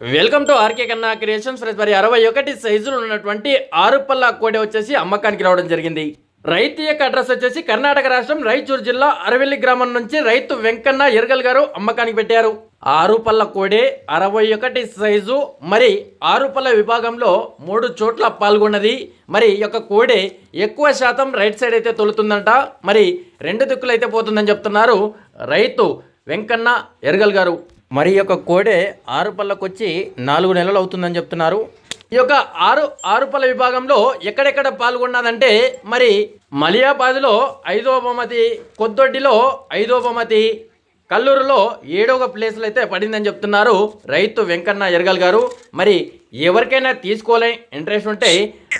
Welcome to RK Kanna Creations friends. మరి అరవై ఒకటి సైజులో ఉన్నటువంటి ఆరు పల్ల కోడి వచ్చేసి అమ్మకానికి రావడం జరిగింది. రైతు యొక్క అడ్రస్ వచ్చేసి కర్ణాటక రాష్ట్రం రాయచూరు జిల్లా అరవెల్లి గ్రామం నుంచి రైతు వెంకన్న ఎరగల్ గారు అమ్మకానికి పెట్టారు. ఆరు పల్ల కోడే అరవై ఒకటి సైజు. మరి ఆరు పల్ల విభాగంలో మూడు చోట్ల పాల్గొన్నది. మరి ఈ యొక్క కోడే ఎక్కువ శాతం రైట్ సైడ్ అయితే తొలుతుందంట. మరి రెండు దిక్కులు అయితే పోతుందని చెప్తున్నారు రైతు వెంకన్న ఎరగల్ గారు. మరి యొక్క కోడే ఆరు పళ్ళకొచ్చి నాలుగు నెలలు అవుతుందని చెప్తున్నారు. ఈ యొక్క ఆరు ఆరు పళ్ళ విభాగంలో ఎక్కడెక్కడ పాల్గొన్నదంటే మరి మలియాబాద్లో ఐదో బహుమతి కొద్దొడ్డిలో ఐదో బహుమతి కల్లూరులో ఏడవ ప్లేస్లో అయితే పడిందని చెప్తున్నారు రైతు వెంకన్న ఎరగల్ గారు. మరి ఎవరికైనా తీసుకోలే ఇంట్రెస్ట్ ఉంటే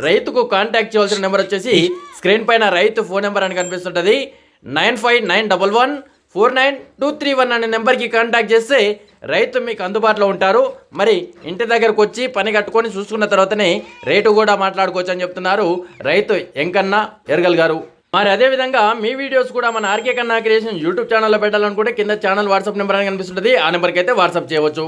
రైతుకు కాంటాక్ట్ చేయవలసిన నెంబర్ వచ్చేసి స్క్రీన్ పైన రైతు ఫోన్ నెంబర్ అని కనిపిస్తుంటుంది. Nine five nine double one four nine two three one అనే నెంబర్కి కాంటాక్ట్ చేస్తే రైతు మీకు అందుబాటులో ఉంటారు. మరి ఇంటి దగ్గరకు వచ్చి పని కట్టుకొని చూసుకున్న తర్వాతనే రేటు కూడా మాట్లాడుకోవచ్చు అని చెప్తున్నారు రైతు ఎంకన్నా ఎరగల్ గారు. మరి అదేవిధంగా మీ వీడియోస్ కూడా మన ఆర్కే కన్నా క్రియేషన్ యూట్యూబ్ ఛానల్లో పెట్టాలనుకుంటే కింద ఛానల్ వాట్సాప్ నెంబర్ అని కనిపిస్తుంది ఆ నెంబర్కి అయితే వాట్సాప్ చేయవచ్చు.